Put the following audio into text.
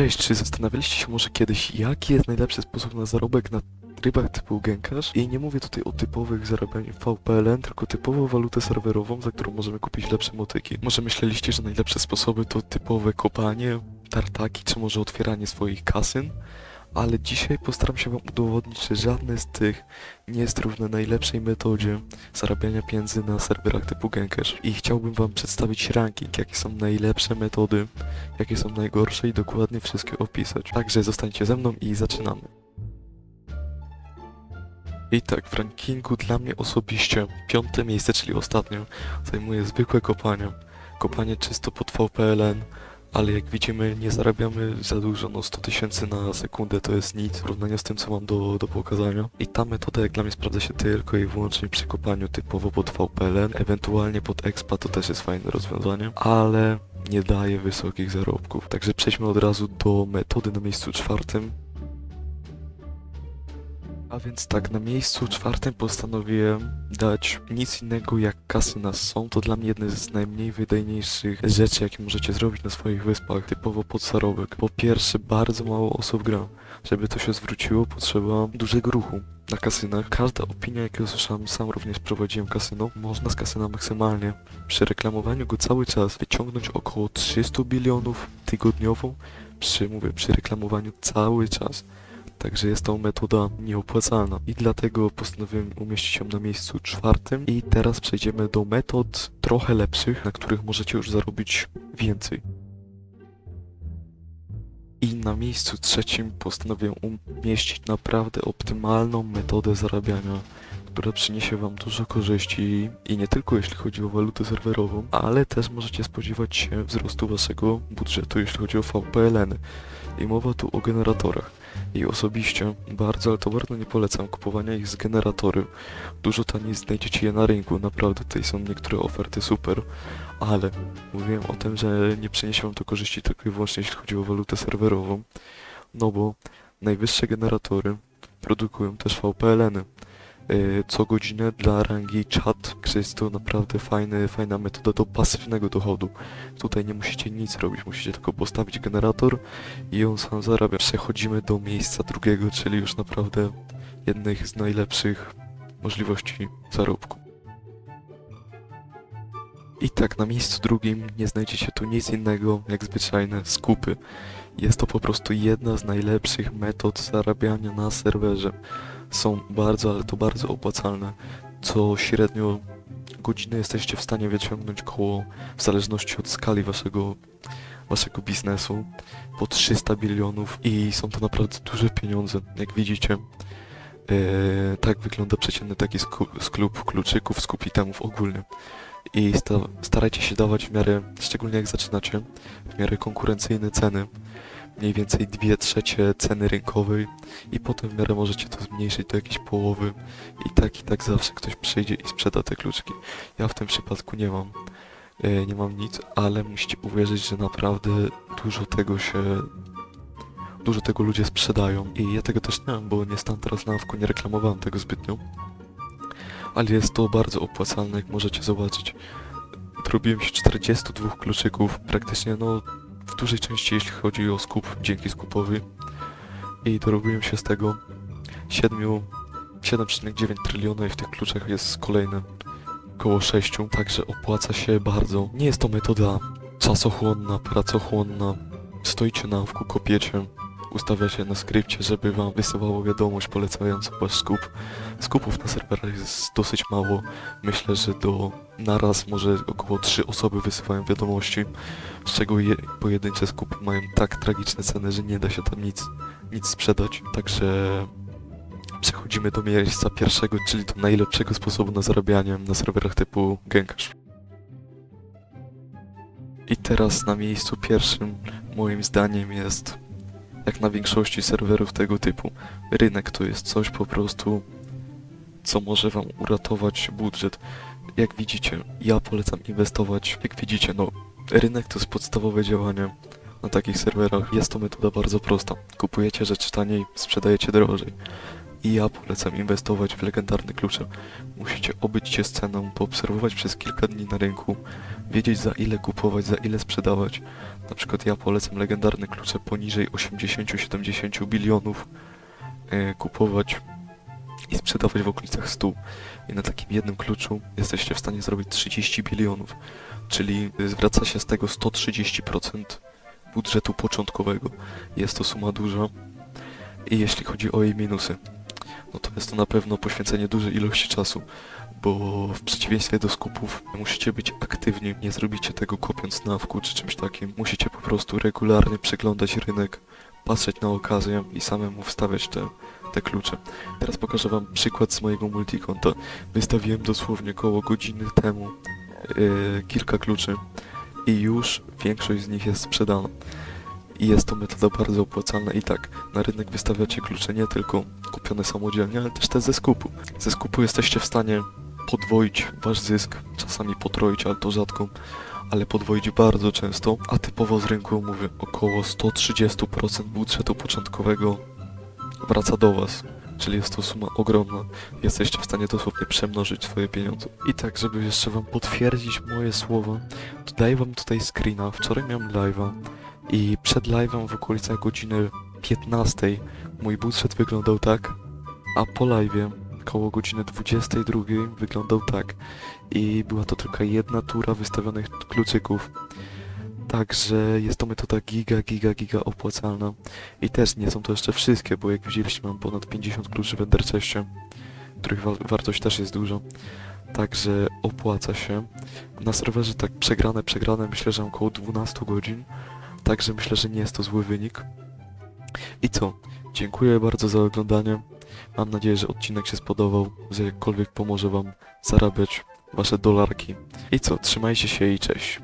Cześć, czy zastanawialiście się może kiedyś, jaki jest najlepszy sposób na zarobek na rybach typu Genkash? I nie mówię tutaj o typowych zarabianiu VPLN, tylko typowo walutę serwerową, za którą możemy kupić lepsze motyki. Może myśleliście, że najlepsze sposoby to typowe kopanie, tartaki, czy może otwieranie swoich kasyn? Ale dzisiaj postaram się wam udowodnić, że żadne z tych nie jest równe najlepszej metodzie zarabiania pieniędzy na serwerach typu Genkash. I chciałbym wam przedstawić ranking, jakie są najlepsze metody, jakie są najgorsze i dokładnie wszystkie opisać. Także zostańcie ze mną i zaczynamy. I tak, w rankingu dla mnie osobiście piąte miejsce, czyli ostatnio, zajmuje zwykłe kopanie. Kopanie czysto pod VPLN, ale jak widzimy nie zarabiamy za dużo, no 100 tysięcy na sekundę to jest nic w porównaniu z tym co mam do, do pokazania. I ta metoda jak dla mnie sprawdza się tylko i wyłącznie przy kopaniu typowo pod VPLN, ewentualnie pod Expa to też jest fajne rozwiązanie, ale nie daje wysokich zarobków. Także przejdźmy od razu do metody na miejscu czwartym. A więc tak, na miejscu czwartym postanowiłem dać nic innego jak kasy na są. To dla mnie jedne z najmniej wydajniejszych rzeczy, jakie możecie zrobić na swoich wyspach, typowo pod. Po pierwsze, bardzo mało osób gra. Żeby to się zwróciło, potrzeba dużego ruchu na kasynach. Każda opinia, jaką słyszałem, sam również prowadziłem kasyno, można z kasyna maksymalnie przy reklamowaniu go cały czas wyciągnąć około 300 bilionów tygodniowo, przy, mówię, przy reklamowaniu cały czas. Także jest to metoda nieopłacalna i dlatego postanowiłem umieścić ją na miejscu czwartym. I teraz przejdziemy do metod trochę lepszych, na których możecie już zarobić więcej. I na miejscu trzecim postanowiłem umieścić naprawdę optymalną metodę zarabiania, która przyniesie Wam dużo korzyści i nie tylko jeśli chodzi o walutę serwerową, ale też możecie spodziewać się wzrostu Waszego budżetu, jeśli chodzi o VPLN. I mowa tu o generatorach. I osobiście bardzo, ale to bardzo nie polecam kupowania ich z generatory. Dużo taniej znajdziecie je na rynku, naprawdę tutaj są niektóre oferty super, ale mówiłem o tym, że nie przyniesie wam to korzyści tylko i wyłącznie jeśli chodzi o walutę serwerową, no bo najwyższe generatory produkują też VPLN-y. Yy, Co godzinę dla rangi chat, gdzie jest to naprawdę fajny, fajna metoda do pasywnego dochodu. Tutaj nie musicie nic robić, musicie tylko postawić generator i on sam zarabia. Przechodzimy do miejsca drugiego, czyli już naprawdę jednych z najlepszych możliwości zarobku. I tak, na miejscu drugim nie znajdziecie tu nic innego jak zwyczajne skupy. Jest to po prostu jedna z najlepszych metod zarabiania na serwerze. Są bardzo, ale to bardzo opłacalne. Co średnio godzinę jesteście w stanie wyciągnąć koło, w zależności od skali waszego, waszego biznesu, po 300 bilionów i są to naprawdę duże pieniądze, jak widzicie. Eee, tak wygląda przeciętny taki sklep kluczyków, skup itemów ogólnie. I sta starajcie się dawać w miarę, szczególnie jak zaczynacie, w miarę konkurencyjne ceny. Mniej więcej 2 trzecie ceny rynkowej i potem w miarę możecie to zmniejszyć do jakiejś połowy i tak i tak zawsze ktoś przyjdzie i sprzeda te kluczki. Ja w tym przypadku nie mam, e, nie mam nic, ale musicie uwierzyć, że naprawdę dużo tego się dużo tego ludzie sprzedają i ja tego też nie mam, bo nie stan teraz na awku, nie reklamowałem tego zbytnio. Ale jest to bardzo opłacalne, jak możecie zobaczyć. Zrobiłem się 42 kluczyków, praktycznie no w dużej części jeśli chodzi o skup, dzięki skupowi. I dorobiłem się z tego 7, 7,9 tryliona i w tych kluczach jest kolejne około 6, także opłaca się bardzo. Nie jest to metoda czasochłonna, pracochłonna. Stoicie na awku, kopiecie, ustawiacie na skrypcie, żeby wam wysyłało wiadomość polecającą wasz skup. Skupów na serwerach jest dosyć mało. Myślę, że do naraz może około 3 osoby wysyłają wiadomości, z czego je, pojedyncze skupy mają tak tragiczne ceny, że nie da się tam nic, nic sprzedać. Także przechodzimy do miejsca pierwszego, czyli do najlepszego sposobu na zarabianie na serwerach typu Genkash. I teraz na miejscu pierwszym moim zdaniem jest jak na większości serwerów tego typu. Rynek to jest coś po prostu, co może wam uratować budżet. Jak widzicie, ja polecam inwestować. Jak widzicie, no, rynek to jest podstawowe działanie na takich serwerach. Jest to metoda bardzo prosta. Kupujecie rzeczy taniej, sprzedajecie drożej. I ja polecam inwestować w legendarne klucze. Musicie obyć się z ceną, poobserwować przez kilka dni na rynku, wiedzieć za ile kupować, za ile sprzedawać. Na przykład ja polecam legendarne klucze poniżej 80-70 bilionów e, kupować i sprzedawać w okolicach 100. I na takim jednym kluczu jesteście w stanie zrobić 30 bilionów, czyli zwraca się z tego 130% budżetu początkowego. Jest to suma duża. I jeśli chodzi o jej minusy, no to na pewno poświęcenie dużej ilości czasu, bo w przeciwieństwie do skupów musicie być aktywni, nie zrobicie tego kopiąc na wku czy czymś takim. Musicie po prostu regularnie przeglądać rynek, patrzeć na okazję i samemu wstawiać te, te klucze. Teraz pokażę wam przykład z mojego multikonta. Wystawiłem dosłownie koło godziny temu yy, kilka kluczy i już większość z nich jest sprzedana. I jest to metoda bardzo opłacalna i tak, na rynek wystawiacie klucze nie tylko kupione samodzielnie, ale też te ze skupu. Ze skupu jesteście w stanie podwoić wasz zysk, czasami potroić, ale to rzadko, ale podwoić bardzo często, a typowo z rynku mówię około 130% budżetu początkowego wraca do was. Czyli jest to suma ogromna. Jesteście w stanie dosłownie przemnożyć swoje pieniądze. I tak, żeby jeszcze wam potwierdzić moje słowa, to daję wam tutaj screena. Wczoraj miałem live'a i przed live'em w okolicach godziny 15 mój budżet wyglądał tak, a po live'ie koło godziny 22 wyglądał tak. I była to tylko jedna tura wystawionych kluczyków. Także jest to metoda giga, giga, giga opłacalna. I też nie są to jeszcze wszystkie, bo jak widzieliście mam ponad 50 kluczy w Enderchestie, których wa wartość też jest duża. Także opłaca się. Na serwerze tak przegrane, przegrane myślę, że około 12 godzin. Także myślę, że nie jest to zły wynik. I co? Dziękuję bardzo za oglądanie. Mam nadzieję, że odcinek się spodobał, że jakkolwiek pomoże wam zarabiać wasze dolarki. I co? Trzymajcie się i cześć.